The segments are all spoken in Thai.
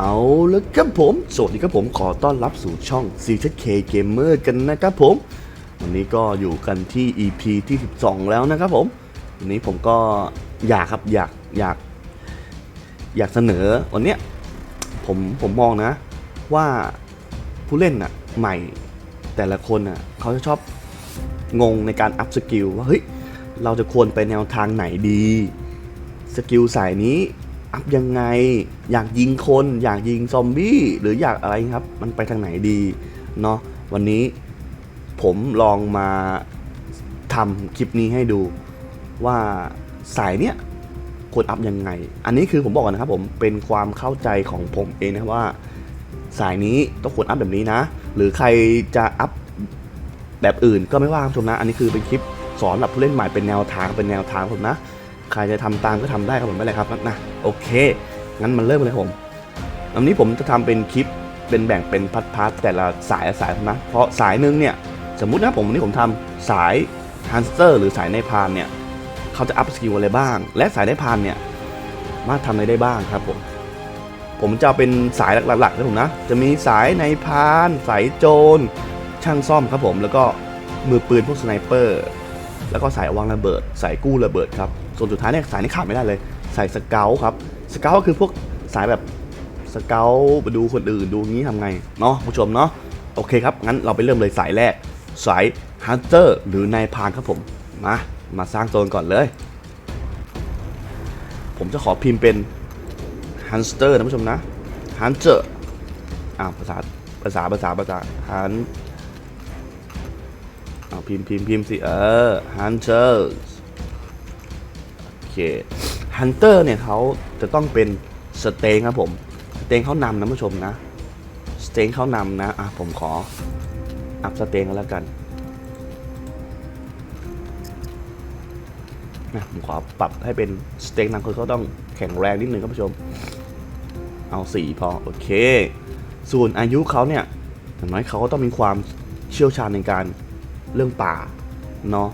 เอาแล้วครับผม สวัสดีครับผมขอต้อนรับสู่ช่อง c k Gamer กันนะครับผม วันนี้ก็อยู่กันที่ EP ที่ 12 แล้วนะครับผม วันนี้ผมก็อยากครับอยากอยาก อยากเสนอวันเนี้ยผมผมมองนะ ว่าผู้เล่นน่ะใหม่แต่ละคนน่ะเขาจะชอบงงในการอัพสกิลว่าเฮ้ยเราจะควรไปแนวทางไหนดี สกิลสายนี้ อัพยังไง อยากยิงคน อยากยิงซอมบี้หรืออยากอะไรครับ มันไปทางไหนดีเนาะวันนี้ผมลองมาทำคลิปนี้ให้ดูว่าสายเนี้ยควรอัพยังไง อันนี้คือผมบอกก่อนนะครับผมเป็นความเข้าใจของผมเองนะว่า สายนี้ต้องควรอัพแบบนี้นะ หรือใครจะอัพแบบอื่นก็ไม่ว่าครับชมนะ อันนี้คือเป็นคลิปสอนสำหรับผู้เล่นใหม่เป็นแนวทางเป็นแนวทางผมนะ ใครจะทำตามก็ทำได้ครับผมไม่เป็นไรครับนะโอเค งั้นมันเริ่มเลยผมวันนี้ผมจะทำเป็นคลิปเป็นแบ่งเป็นพาร์ทแต่ละสายสายนะเพราะสายหนึ่งเนี่ยสมมุตินะผมวันนี้ผมทำสายฮันสเตอร์หรือสายในพานเนี่ยเขาจะอัพสกิลอะไรบ้าง และสายในพานเนี่ยมาทำอะไรได้บ้างครับผมผมจะเป็นสายหลักๆนะผมนะ จะมีสายในพาน สายโจร ช่างซ่อมครับผม แล้วก็มือปืนพวกสไนเปอร์ แล้วก็สายวางระเบิด สายกู้ระเบิดครับ ส่วนสุดท้ายเนี่ยสายนี้ขาดไม่ได้เลย สายสเกลครับสเกลก็คือพวกสายแบบสเกลไปดูคนอื่นดูงี้ทำไงเนาะผู้ชมเนาะโอเคครับ งั้นเราไปเริ่มเลยสายแรก สายฮันเตอร์หรือนายพานครับผมมามาสร้างโซนก่อนเลย ผมจะขอพิมพ์เป็นฮันสเตอร์นะผู้ชมนะฮันเตอร์อ่าภาษาภาษาภาษาภาษาฮันเอาพิมพ์พิมพ์พิมพ์สิเออฮันเตอร์ ฮันเตอร์เนี่ยเขาจะต้องเป็นสเตงครับผมสเตงเขานำนะผู้ชมนะสเตงเขานำนะอะผมขออัพสเตงก็แล้วกันนะผมขอปรับให้เป็นสเตงนำคือเขาต้องแข็งแรงนิดนึงครับผู้ชม เอาสีพอ โอเค ส่วนอายุเขาเนี่ยอย่างน้อยเขาก็ต้องมีความเชี่ยวชาญในการเรื่องป่าเนาะ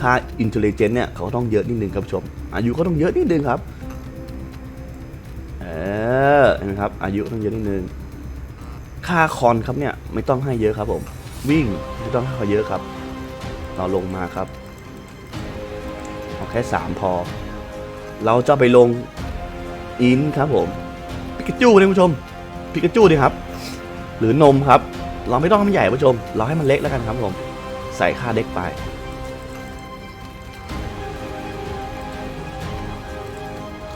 ถ้าอินเทลเจนต์เนี่ยเขาก็ต้องเยอะนิดนึงครับชม อายุก็ต้องเยอะนิดนึงครับ เออเห็นไหมครับ อายุต้องเยอะนิดนึง ค่าคอนครับเนี่ยไม่ต้องให้เยอะครับผม วิ่งไม่ต้องให้เขาเยอะครับ เราลงมาครับเอาแค่สามพอ เราจะไปลงอินครับผมปิกาจูเนี่ยผู้ชมปิกาจูดีครับ หรือนมครับ เราไม่ต้องให้มันใหญ่ผู้ชม เราให้มันเล็กแล้วกันครับผม ใส่ค่าเด็กไป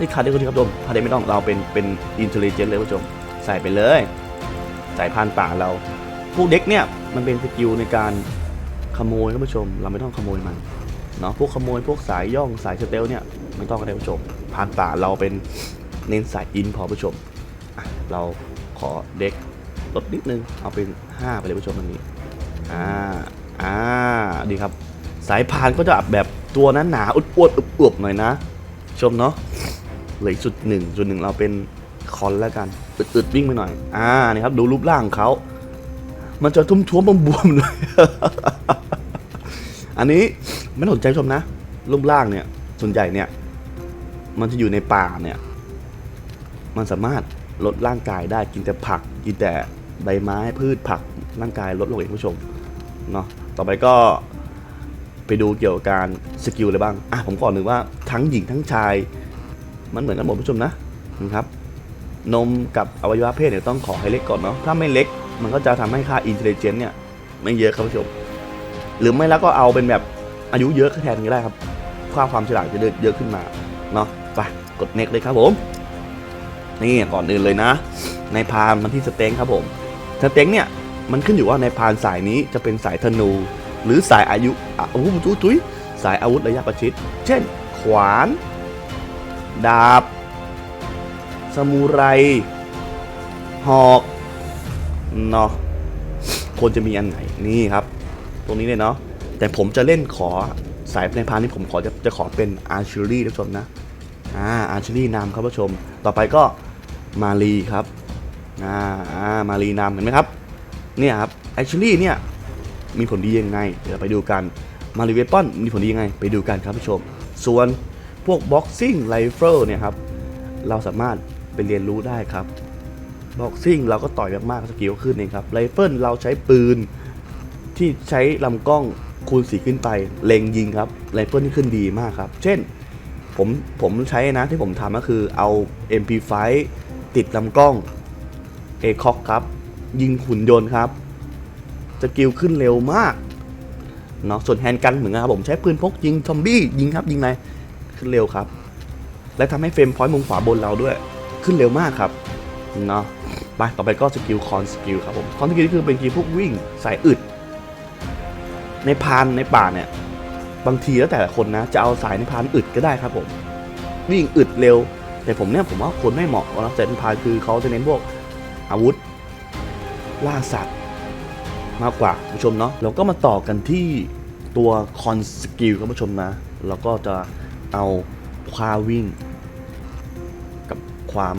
นี่คาเด็กก็ดีครับผู้ชมคาเด็กไม่ต้องเราเป็นเป็นอินเทลเจนเลยผู้ชม ใส่ไปเลยสายพานป่าเรา พวกเด็กเนี่ยมันเป็นสกิลในการขโมยครับผู้ชม เราไม่ต้องขโมยมันเนาะพวกขโมยพวกสายย่องสายสเตลเนี่ยไม่ต้องกันได้ผู้ชมพานป่าเราเป็นเน้นสายอินพอผู้ชมเราขอเด็กลดนิดนึงเอาเป็น 5 ไปเลยผู้ชมอันนี้อ่าอ่าดีครับ สายพานก็จะแบบตัวนั้นหนาอุดอวดอุบๆหน่อยนะ ชมเนาะ เหลือจุดหนึ่งจุดหนึ่งเราเป็นคอนแล้วกันอึดๆวิ่งไปหน่อย อ่านี่ครับ ดูรูปร่างเขา มันจะทุ่มท้วมบวมๆเลย อันนี้ไม่ต้องสนใจชมนะ รูปร่างเนี่ย ส่วนใหญ่เนี่ย มันจะอยู่ในป่าเนี่ย มันสามารถลดร่างกายได้กินแต่ผัก กินแต่ใบไม้พืชผักร่างกายลดลงเองผู้ชมเนาะต่อไปก็ไปดูเกี่ยวกับการสกิลอะไรบ้าง อะผมก่อนหนึ่งว่าทั้งหญิงทั้งชาย มันเหมือนกันหมดผู้ชมนะนะครับ นมกับอวัยวะเพศเนี่ยต้องขอให้เล็กก่อนเนาะถ้าไม่เล็กมันก็จะทำให้ค่าอินเทลเจนเนี่ยไม่เยอะครับผู้ชม หรือไม่แล้วก็เอาเป็นแบบอายุเยอะแทนก็ได้ครับค่าความฉลาดจะเยอะขึ้นมาเนาะไปกดเน็กเลยครับผม นี่ก่อนอื่นเลยนะ ในพานมันที่สเต็งครับผมสเต็งเนี่ยมันขึ้นอยู่ว่าในพานสายนี้จะเป็นสายธนู หรือสายอายุอ้โหุ้ยสายอาวุธระยะประชิด เช่น ขวาน ดาบสมุไรหอกเนาะควรจะมีอันไหนนี่ครับ ตรงนี้เลยเนาะแต่ผมจะเล่นขอสายในพานนี้ผมขอจะจะขอเป็นอาร์ชอรี่ท่านผู้ชมนะอ่าอาร์ชอรี่นำครับผู้ชม ต่อไปก็มารีครับอ่าอ่ามารีนำเห็นไหมครับเนี่ยครับอาร์ชอรี่เนี่ยมีผลดียังไง เดี๋ยวไปดูกันมารีเวปอนมีผลดียังไง ไปดูกันครับผู้ชม ส่วน พวกบ็อกซิ่งไรเฟิลเนี่ยครับ เราสามารถไปเรียนรู้ได้ครับบ็อกซิ่งเราก็ต่อยมากๆสกิลขึ้นเองครับไรเฟิลเราใช้ปืนที่ใช้ลำกล้องคูณสีขึ้นไปเล็งยิงครับไรเฟิลที่ขึ้นดีมากครับ เช่น ผมผมใช้นะที่ผมทำก็คือเอา MP5 ติดลำกล้อง a c o c ครับ ยิงหุ่นยนต์ครับสกิลขึ้นเร็วมากเนาะส่วนแฮนด์กันเหมือนกันครับผมใช้ปืนพกยิงซอมบี้ยิงครับยิงอะไร ขึ้นเร็วครับ และทำให้เฟรมพอยต์มุมขวาบนเราด้วย ขึ้นเร็วมากครับเนาะไปต่อไปก็สกิลคอนสกิลครับผมคอนสกิลนี่คือเป็นกิลพวกวิ่งสายอึด ในพานในป่าเนี่ย บางทีแล้วแต่ละคนนะ จะเอาสายในพานอึดก็ได้ครับผม วิ่งอึดเร็ว แต่ผมเนี่ยผมว่าคนไม่เหมาะนะสายในพานคือเขาจะเน้นพวกอาวุธ ล่าสัตว์ มากกว่าผู้ชมเนาะเราก็มาต่อกันที่ตัวคอนสกิลครับผู้ชมนะ เราก็จะ เอาความวิ่ง กับความ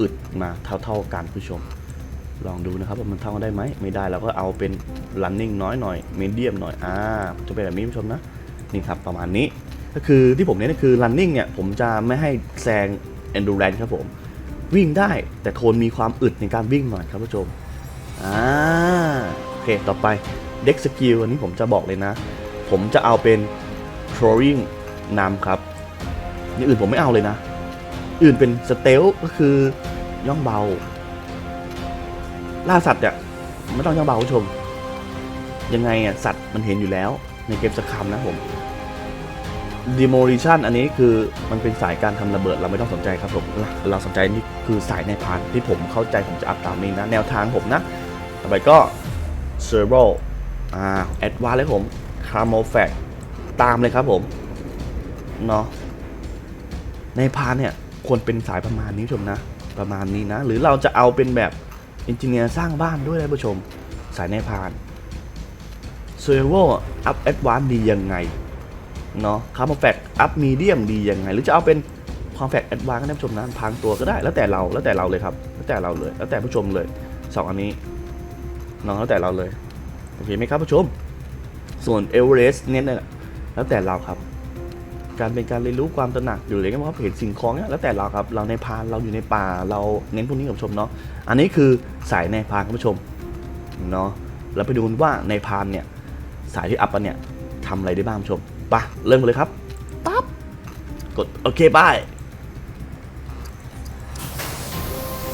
อึดมาเท่าๆกันผู้ชม ลองดูนะครับว่ามันเท่ากันได้ไหมไม่ได้เราก็เอาเป็น running น้อยหน่อย medium หน่อยอ่าจะเป็นแบบนี้ผู้ชมนะนี่ครับประมาณนี้ก็คือที่ผมเน้นก็คือ running เนี่ยผมจะไม่ให้แซง endurance ครับผมวิ่งได้แต่โทนมีความอึดในการวิ่งหน่อยครับผู้ชมอ่าโอเค ต่อไป deck skill อันนี้ผมจะบอกเลยนะ ผมจะเอาเป็น throwing นำครับอย่างอื่นผมไม่เอาเลยนะ อื่นเป็น stealth ก็คือย่องเบา ล่าสัตว์เนี่ยไม่ต้องย่องเบาผู้ชม ยังไงอะสัตว์มันเห็นอยู่แล้วในเกมสคัมนะผม demolition อันนี้คือมันเป็นสายการทำระเบิดเราไม่ต้องสนใจครับผมเราสนใจนี่คือสายในพานที่ผมเข้าใจผมจะอัพตามนี้นะ แนวทางผมนะ ต่อไปก็ servo อ่า advance เลยผม camouflage ตามเลยครับผม เนาะในพานเนี่ยควรเป็นสายประมาณนี้ชมนะ ประมาณนี้นะ หรือเราจะเอาเป็นแบบเอนจิเนียร์สร้างบ้านด้วยนะผู้ชม สายในพานเซอร์โวอัพแอดวานซ์ดียังไงเนาะคาร์บอนแฟกอัพมีเดียมดียังไง หรือจะเอาเป็นความแฟกแอดวานซ์ก็ได้ผู้ชมนะพางตัวก็ได้ แล้วแต่เราแล้วแต่เราเลยครับ แล้วแต่เราเลยแล้วแต่ผู้ชมเลยสองอันนี้เนาะแล้วแต่เราเลยโอเคไหมครับผู้ชม ส่วนเอเวอเรสต์เนี่ยแล้วแต่เราครับ การเป็นการเรียนรู้ความตระหนักอยู่เลยก็ว่าเห็นสิ่งของเนี่ยแล้วแต่เราครับเราในพานเราอยู่ในป่าเราเน้นพวกนี้กับผู้ชมเนาะอันนี้คือสายในพานครับผู้ชมเนาะเราไปดูกันว่าในพานเนี่ยสายที่อัพกันเนี่ยทำอะไรได้บ้างผู้ชมไปะเริ่มกันเลยครับปั๊บกดโอเคไป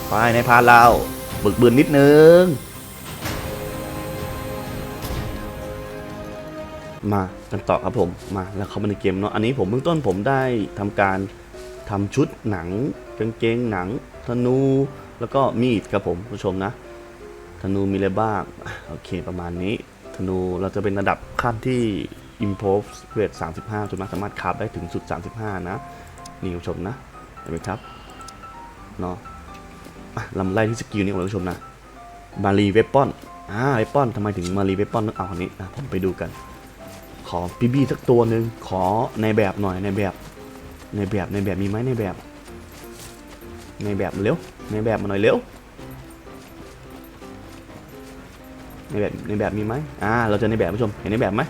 ไปในพานเราบึกบืนนิดนึงมา กันต่อครับผมมาแล้วเข้ามาในเกมเนาะอันนี้ผมเบื้องต้นผมได้ทำการทำชุดหนังกางเกงหนังธนูแล้วก็มีดครับผมผู้ชมนะ ธนูมีอะไรบ้างโอเคประมาณนี้ ธนูเราจะเป็นระดับขั้นที่ improve rate 35จนมาสามารถคราฟได้ถึงสุด 35 นะนี่คุณผู้ชมนะเห็นไหมครับเนาะลำไล่ที่สกิลนี้ก่อนคุณผู้ชมนะมารีเวปปอนอ่าเวปปอนทำไมถึงมารีเวปปอนต้องเอาอันนี้นะผมไปดูกัน ขอบีบีสักตัวหนึ่งขอในแบบหน่อยในแบบ ในแบบในแบบมีไหมในแบบ ในแบบเร็วในแบบมาหน่อยเร็วในแบบในแบบมีไหมอ่าเราจะในแบบผู้ชมเห็นในแบบไหม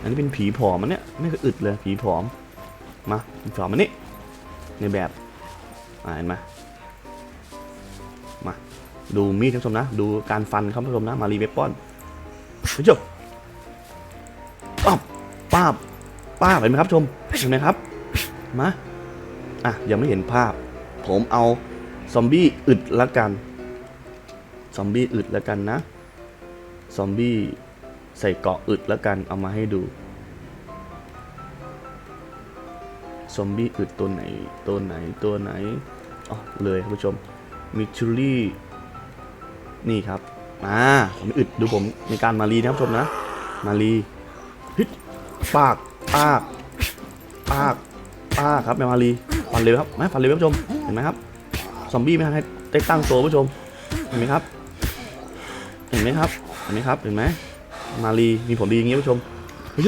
อันนี้เป็นผีผอมมันเนี่ยไม่เคยอึดเลยผีผอมมาผีผอมมันนี่ในแบบอ่าเห็นไหมมาดูมีดท่านผู้ชมนะ ดูการฟันครับท่านผู้ชมนะมารีเวปปอนผู้ชม ป้าเห็นไหมครับชมเห็นไหมครับมาอะยังไม่เห็นภาพ ผมเอาซอมบี้อึดละกันซอมบี้อึดละกันนะซอมบี้ใส่เกาะอึดละกันเอามาให้ดูซอมบี้อึดตัวไหนตัวไหนตัวไหนอ๋อเลยครับผู้ชมมิชูรี่นี่ครับอ่าผมอึดดูผมในการมารีนะครับชมนะ มารีฮิตปาก ปากปากปากครับแมวมารีฟันเร็วครับไหมฟันเร็วครับผู้ชมเห็นไหมครับซอมบี้ไม่ทันให้ได้ตั้งตัวผู้ชมเห็นไหมครับ เห็นไหมครับเห็นไหมครับเห็นไหมมารีมีผลดีอย่างงี้ผู้ชมเฮ้ย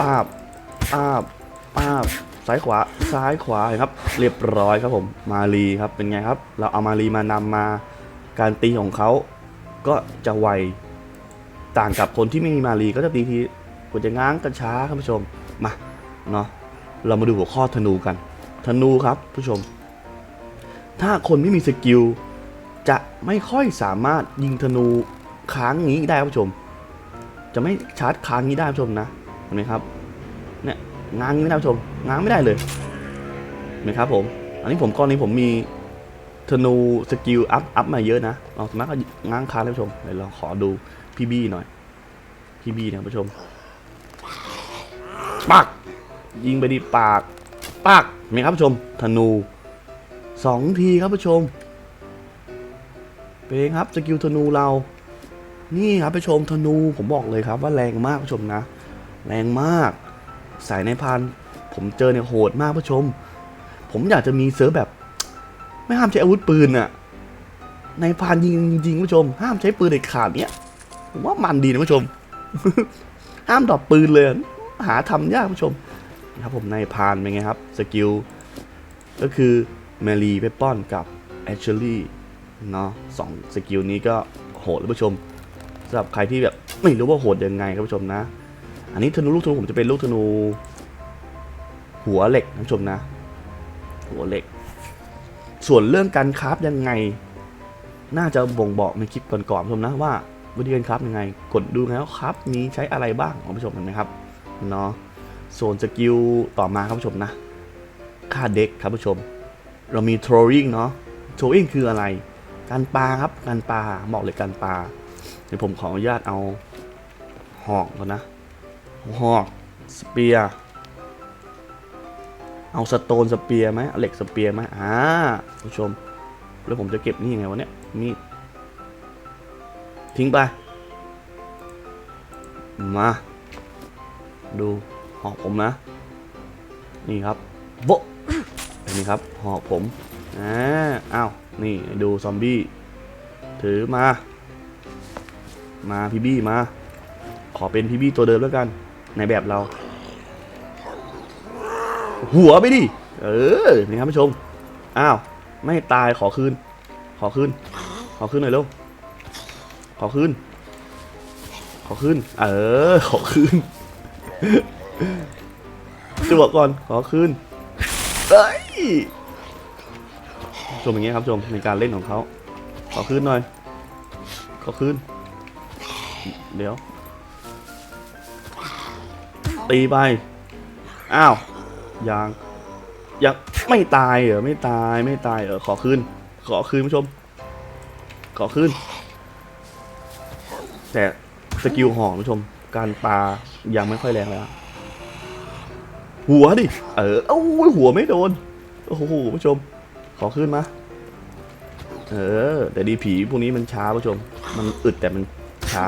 ปาบปาบปาบซ้ายขวาซ้ายขวาเห็นครับ เรียบร้อยครับผมมารีครับเป็นไงครับ เราเอามารีมานำมาการตีของเขาก็จะไวต่างกับคนที่ไม่มีมารีก็จะตีที กว่าจะง้างกันช้าครับผู้ชมมาเนาะเรามาดูหัวข้อธนูกัน ธนูครับผู้ชม ถ้าคนไม่มีสกิลจะไม่ค่อยสามารถยิงธนูค้างงี้ได้ครับผู้ชม จะไม่ชาร์จค้างนี้ได้ผู้ชมนะเห็นไหมครับเนี่ยง้างนี้ไม่ได้ผู้ชม ง้างไม่ได้เลยเห็นไหมครับผมอันนี้ผมก้อนนี้ผมมีธนูสกิลอัพอัพมาเยอะนะเราสามารถก็ง้างค้างได้ผู้ชมเดี๋ยวเราขอดูพี่บี้หน่อยพี่บี้นะผู้ชม ปัก ยิงไปดีปาก ปักเห็นไหมครับผู้ชม ธนูสองทีครับผู้ชม เป็นไงครับสกิลธนูเรา นี่ครับผู้ชมธนูผมบอกเลยครับว่าแรงมากผู้ชมนะ แรงมาก สายในพานผมเจอเนี่ยโหดมากผู้ชม ผมอยากจะมีเซิร์ฟแบบ ไม่ห้ามใช้อาวุธปืนอะในพานยิงจริงผู้ชม ห้ามใช้ปืนเด็ดขาดเนี่ยผมว่ามันดีนะผู้ชม ห้ามดรอปปืนเลย หาทำยากผู้ชมนะครับผมในพานเป็นไงครับสกิลก็คือเมลีเวปอนกับแอชเชอรี่เนาะสองสกิลนี้ก็โหดเลยผู้ชมสำหรับใครที่แบบไม่รู้ว่าโหดยังไงครับผู้ชมนะ อันนี้ธนูลูกธนูผมจะเป็นลูกธนู หัวเหล็กนะผู้ชมนะ หัวเหล็ก ส่วนเรื่องการคราฟยังไง น่าจะบ่งบอกในคลิปก่อนๆผู้ชมนะว่าวิธีการคราฟยังไง กดดูแล้วครับนี้ใช้อะไรบ้างคุณผู้ชมเห็นไหมครับ เนาะส่วนสกิลต่อมาครับผู้ชมนะ ค่าเด็กครับผู้ชม เรามี throwing เนาะ throwing คืออะไร การปลาครับการปลาบอกเลยการปลาเดี๋ยวผมขออนุญาตเอาหอกก่อนนะหอกสเปียร์เอาสโตนสเปียร์ไหมเอาเหล็กสเปียร์ไหมอ่าผู้ชม แล้วผมจะเก็บนี่ยังไงวะเนี่ยมีดทิ้งไป มา ดูหอกผมนะ นี่ครับโบะอันนี้ครับหอกผมอ่าอ้าวนี่ดูซอมบี้ถือมา มาพี่บี้มา ขอเป็นพี่บี้ตัวเดิมแล้วกัน ในแบบเรา หัวไปดิ เออ นี่ครับผู้ชม อ้าว ไม่ตายขอคืน ขอคืน ขอคืนหน่อยเร็ว ขอคืน ขอคืน เออ ขอคืน ตัวก่อนขอคืนเอ้ยชมอย่างเงี้ยครับชมในการเล่นของเขาขอคืนหน่อย ขอคืน เดี๋ยว ตีไป อ้าว ยัง ยังไม่ตายเหรอ ไม่ตาย ไม่ตายเหรอ ขอคืน ขอคืนผู้ชม ขอคืน แต่สกิลหอกผู้ชม การปา ยังไม่ค่อยแรงแล้วหัวดิ เออโอ้ยหัวไม่โดน โอ้โหผู้ชม ขอขึ้นมา เออ แต่ดีผีพวกนี้มันช้าผู้ชม มันอึดแต่มันช้า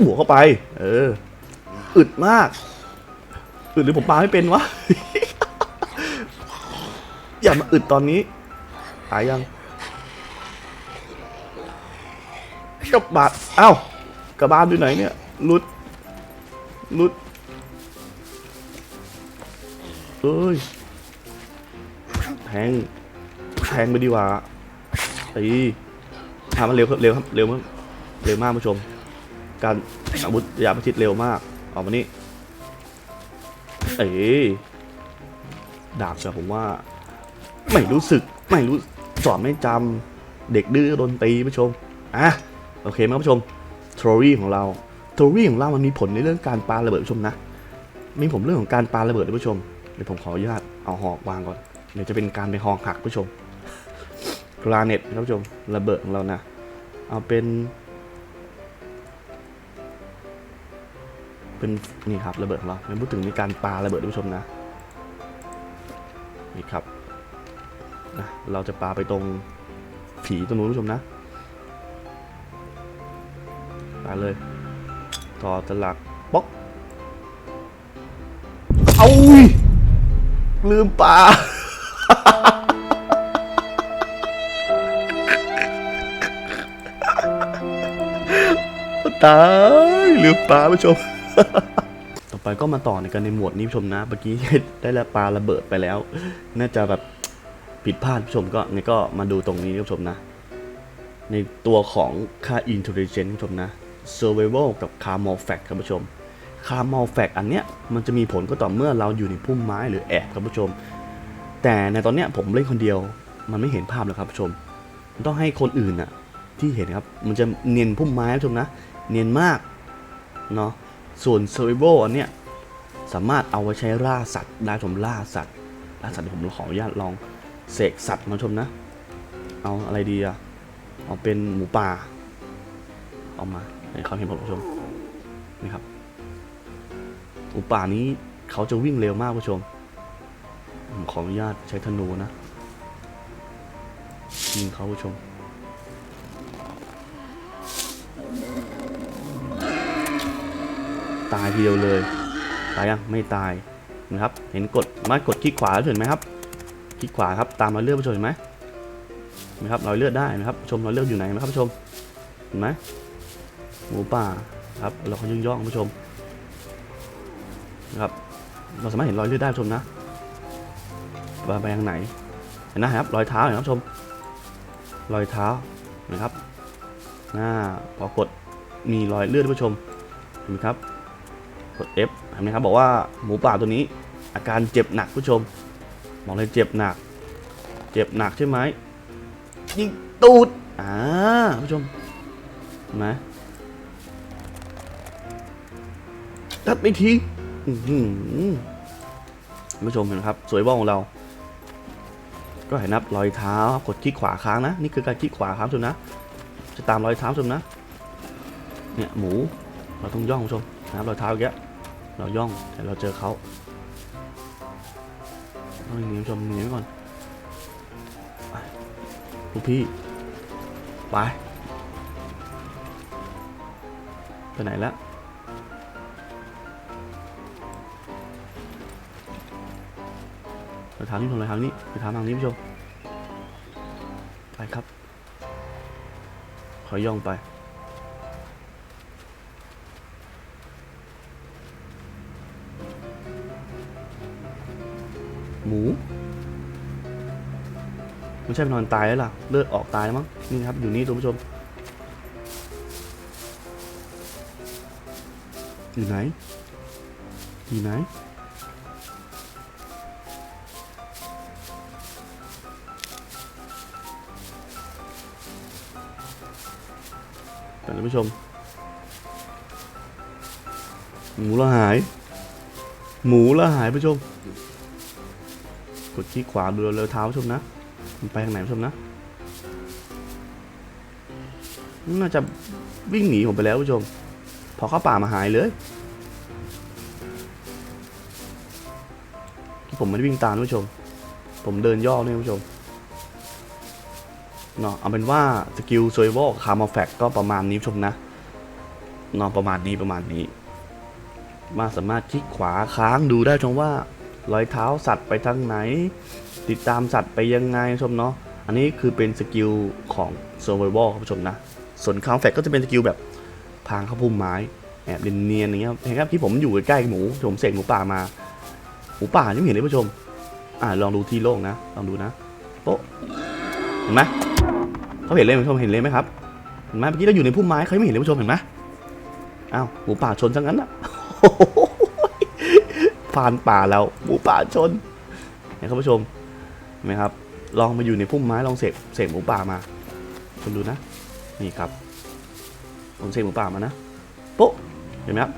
หัวเข้าไป เออ อึดมาก อึดหรือผมปาไม่เป็นวะ อย่ามาอึดตอนนี้ตายยังกระบาดเอ้ากระบาดอยู่ไหนเนี่ย ลุดลุดเอ้ย แทง แทงไปดีกว่าตีทำมันเร็วเร็วครับ เร็วมากเร็วมากผู้ชม การอาวุธยาประชิดเร็วมาก ออกมานี่ เอ้ยดาบจะผมว่า ไม่รู้สึก ไม่รู้สอนไม่จำเด็กดื้อโดนตีผู้ชม อะ โอเคไหมผู้ชมทรอรี่ของเรา ทรอรี่ของเรามันมีผลในเรื่องการปาระเบิดผู้ชมนะ มีผมเรื่องของการปาระเบิดผู้ชมเดี๋ยวผมขออนุญาตเอาหอกวางก่อนเดี๋ยวจะเป็นการไปหอกหักผู้ชมกราเน็ตครับผู้ชมระเบิดของเรานะ เอาเป็น เป็นนี่ครับระเบิดของเราไม่พูดถึงในการปาระเบิดผู้ชมนะนี่ครับนะเราจะปาไปตรงผีตรงนู้นผู้ชมนะปาเลย ต่อตลักป๊อกเอายลืมปลาตายลืมปลาผู้ชม ต่อไปก็มาต่อในกันในหมวดนี้ผู้ชมนะเมื่อกี้ได้ละปลาระเบิดไปแล้ว น่าจะแบบผิดพลาดผู้ชมก็นี่ก็มาดูตรงนี้ผู้ชมนะ ในตัวของค่า intelligence ผู้ชมนะ survival กับ car m o r fact ครับผู้ชม car m o r fact อันเนี้ยมันจะมีผลก็ต่อเมื่อเราอยู่ในพุ่มไม้หรือแอบครับผู้ชม แต่ในตอนเนี้ยผมเล่นคนเดียวมันไม่เห็นภาพแล้วครับผู้ชม ต้องให้คนอื่นอะที่เห็นครับ มันจะเนียนพุ่มไม้นะผู้ชมนะ เนียนมากเนาะ ส่วน survival อันเนี้ยสามารถเอาไว้ใช้ล่าสัตว์ได้ชมล่าสัตว์ล่าสัตว์ผมขออนุญาตลองเสกสัตว์มาชมนะ เอาอะไรดีอะเอาเป็นหมูป่า เอามา ให้เขาเห็นผมผู้ชมนี่ครับหมูป่านี้เขาจะวิ่งเร็วมากผู้ชมผมขออนุญาตใช้ธนูนะยิงเขาผู้ชมตายทีเดียวเลย ตายยังไม่ตายนะครับ เห็นกดมากดคลิกขวาเห็นไหมครับคลิกขวาครับตามรอยเลือดผู้ชมเห็นไหมนไหมครับรอยเลือดได้นะครับชมรอยเลือดอยู่ไหนไหมครับผู้ชมเห็นไหม หมูป่าครับเราเขาย่องย่องผู้ชมนะครับเราสามารถเห็นรอยเลือดได้ผู้ชมนะว่าไปทางไหนเห็นนะครับรอยเท้าเห็นครับผู้ชม รอยเท้านะครับหน้าพอกดมีรอยเลือดผู้ชมเห็นไหมครับกด F เห็นไหมครับบอกว่าหมูป่าตัวนี้ อาการเจ็บหนักผู้ชมบอกเลยเจ็บหนัก เจ็บหนักใช่ไหมยิงตูดอ่าผู้ชมเห็นไหม ตัดไปทีอื้อหือผู้ชมเห็นไหมครับ สวยบ้องของเรา ก็เห็นนับรอยเท้ากดคลิกขวาค้างนะ นี่คือการคลิกขวาค้างชมนะ จะตามรอยเท้าชมนะ เนี่ยหมู เราต้องย่องชมนะครับรอยเท้าอย่เราย่องแต่เราเจอเขาต้องหนีชมหนีไว้ก่อนลูกพี่ไปไปไหนแล้ว รอยเท้านี่ชมรอยเท้านี่รอยเท้าทางนี้ผู้ชมไปครับขอย่องไปหมูไม่ใช่ไปนอนตายแล้วล่ะ เลือดออกตายแล้วมั้ง นี่ครับ อยู่นี่ท่านผู้ชม อยู่ไหน อยู่ไหน แต่ท่านผู้ชม หมูละหาย หมูละหายผู้ชม กดที่ขวาดูเร็วเท้าผู้ชมนะมันไปทางไหนผู้ชมนะ น่าจะวิ่งหนีผมไปแล้วผู้ชม พอเข้าป่ามาหายเลยที่ผมไม่ได้วิ่งตามผู้ชม ผมเดินย่อเนี่ยผู้ชม เนาะเอาเป็นว่าสกิลโซยโวคาร์มาแฟกก็ประมาณนี้ชมนะเนาะประมาณนี้ประมาณนี้ มาสามารถคลิกขวาค้างดูได้ชมว่ารอยเท้าสัตว์ไปทางไหน ติดตามสัตว์ไปยังไงชมเนาะอันนี้คือเป็นสกิลของ Survival ครับผู้ชมนะ ส่วนคาวแฟกก็จะเป็นสกิลแบบพางเข้าพุ่มไม้แอบเนียนๆอย่างเงี้ยเห็นครับที่ผมอยู่ใกล้หมูผมเสกหมูป่ามาหมูป่ายังเห็นเลยผู้ชม อ่าลองดูที่โล่งนะ ลองดูนะโป๊ะเห็นไหม เขาเห็นเลยผู้ชมเห็นเลยไหมครับเห็นไหมเมื่อกี้เราอยู่ในพุ่มไม้เขาไม่เห็นเลยผู้ชมเห็นไหมอ้าวหมูป่าชนซะงั้นอะพรานป่าแล้วหมูป่าชนเห็นครับผู้ชมเห็นไหมครับลองมาอยู่ในพุ่มไม้ลองเสกเสกหมูป่ามาชมดูนะ นี่ครับผมเสกหมูป่ามานะโป๊ะเห็นไหมครับ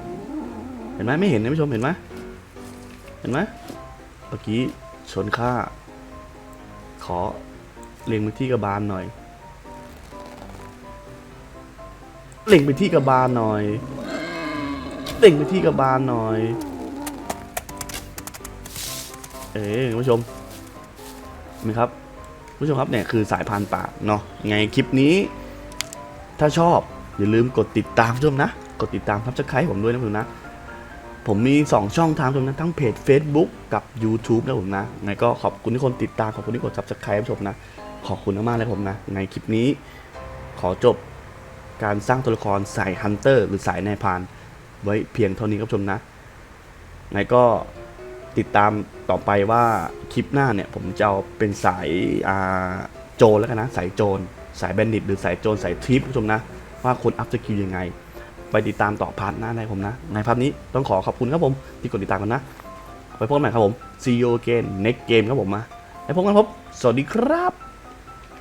เห็นไหมไม่เห็นนะผู้ชมเห็นไหมเห็นไหมเมื่อกี้ชนค่าขอเล็งไปที่กระบาลหน่อย เล็งไปที่กระบาลหน่อยเล็งไปที่กระบาลหน่อย เอ๋คุณผู้ชมเห็นไหมครับผู้ชมครับเนี่ยคือสายพานป่าเนาะไงคลิปนี้ ถ้าชอบอย่าลืมกดติดตามชมนะ กดติดตามทับสไครต์ผมด้วยนะผมนะ ผมมี 2 ช่องทางชมนะทั้งเพจ Facebook กับ YouTube นะผมนะไงก็ขอบคุณที่คนติดตามขอบคุณที่กด subscribe ชมนะ ขอบคุณมากๆเลยผมนะ ในคลิปนี้ ขอจบ การสร้างตัวละครสายฮันเตอร์หรือสายนายพาน ไว้เพียงเท่านี้ครับชมนะไงก็ติดตามต่อไปว่าคลิปหน้าเนี่ยผมจะเอาเป็นสายโจรแล้วกันนะ สายโจรสายแบนดิตหรือสายโจรสายทริปผู้ชมนะ ว่าคนอัพสกิลยังไง ไปติดตามต่อพาร์ทหน้าได้ผมนะ ในพาร์ทนี้ต้องขอขอบคุณครับผมที่กดติดตามกันนะไปพบกันใหม่ครับผม see you again next game ครับผมมาแล้วพบกันครับ สวัสดีครับ